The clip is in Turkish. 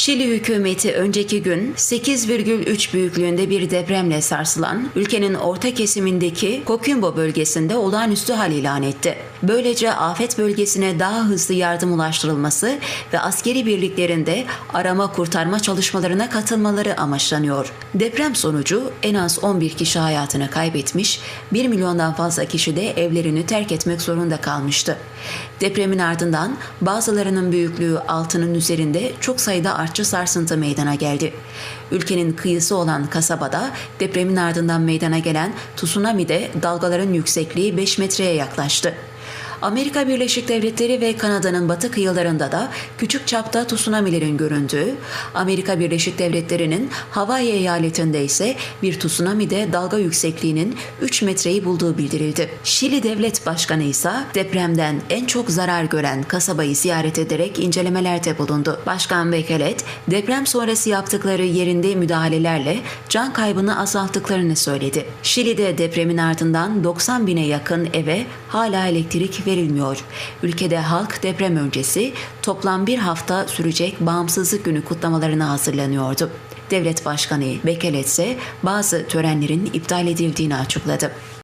Şili hükümeti önceki gün 8,3 büyüklüğünde bir depremle sarsılan ülkenin orta kesimindeki Coquimbo bölgesinde olağanüstü hal ilan etti. Böylece afet bölgesine daha hızlı yardım ulaştırılması ve askeri birliklerin de arama kurtarma çalışmalarına katılmaları amaçlanıyor. Deprem sonucu en az 11 kişi hayatını kaybetmiş, 1 milyondan fazla kişi de evlerini terk etmek zorunda kalmıştı. Depremin ardından bazılarının büyüklüğü altının üzerinde çok sayıda artçı sarsıntı meydana geldi. Ülkenin kıyısı olan kasabada depremin ardından meydana gelen tsunami'de dalgaların yüksekliği 5 metreye yaklaştı. Amerika Birleşik Devletleri ve Kanada'nın batı kıyılarında da küçük çapta tsunamilerin göründüğü, Amerika Birleşik Devletleri'nin Hawaii eyaletinde ise bir tsunami'de dalga yüksekliğinin 3 metreyi bulduğu bildirildi. Şili Devlet Başkanı ise depremden en çok zarar gören kasabayı ziyaret ederek incelemelerde bulundu. Başkan Bekelet, deprem sonrası yaptıkları yerinde müdahalelerle can kaybını azalttıklarını söyledi. Şili'de depremin ardından 90 bine yakın eve hala elektrik verilmiyor. Ülkede halk deprem öncesi toplam bir hafta sürecek bağımsızlık günü kutlamalarına hazırlanıyordu. Devlet Başkanı Bekelet ise bazı törenlerin iptal edildiğini açıkladı.